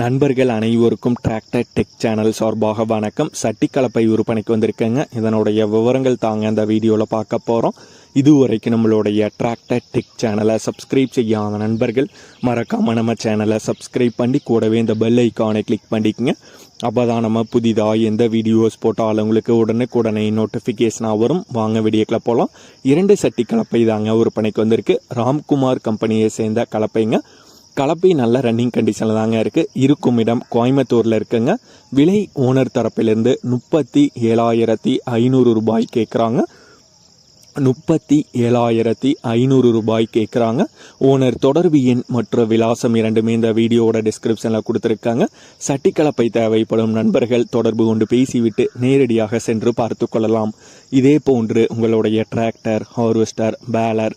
நண்பர்கள் அனைவருக்கும் tractor tech channel சார்பாக வணக்கம். சட்டிக்கலப்பை விற்பனைக்கு வந்திருக்கேங்க. இதனுடைய விவரங்கள் தாங்க இந்த வீடியோவில் பார்க்க போகிறோம் இதுவரைக்கும் நம்மளுடைய டிராக்டர் டெக் சேனலை சப்ஸ்கிரைப் செய்யாத நண்பர்கள் மறக்காமல் நம்ம சேனலை சப்ஸ்கிரைப் பண்ணி கூடவே இந்த பெல் ஐக்கானை கிளிக் பண்ணிக்கோங்க. அப்போ தான் நம்ம புதிதாக எந்த வீடியோஸ் போட்டாலும் உங்களுக்கு உடனுக்குடனே நோட்டிஃபிகேஷனாக வரும். வாங்க வீடியோக்கில் போகலாம் இரண்டு சட்டி கலப்பை தாங்க விற்பனைக்கு வந்திருக்கு. ராம்குமார் கம்பெனியை சேர்ந்த கலப்பைங்க. கலப்பை நல்ல ரன்னிங் கண்டிஷனில் தாங்க இருக்குது இருக்கும் இடம் கோயம்புத்தூரில் இருக்குங்க. விலை ஓனர் தரப்பிலிருந்து முப்பத்தி ஏழாயிரத்தி ஐநூறு ரூபாய் கேட்குறாங்க முப்பத்தி ஏழாயிரத்தி ஐநூறு ரூபாய் கேட்குறாங்க ஓனர் தொடர்பு எண் மற்றும் விலாசம் இரண்டுமே இந்த வீடியோவோட டிஸ்கிரிப்ஷனில் கொடுத்துருக்காங்க. சட்டிக்கலப்பை தேவைப்படும் நண்பர்கள் தொடர்பு கொண்டு பேசிவிட்டு நேரடியாக சென்று பார்த்து கொள்ளலாம். இதே போன்று உங்களுடைய டிராக்டர் ஹார்வெஸ்டர் பேலர்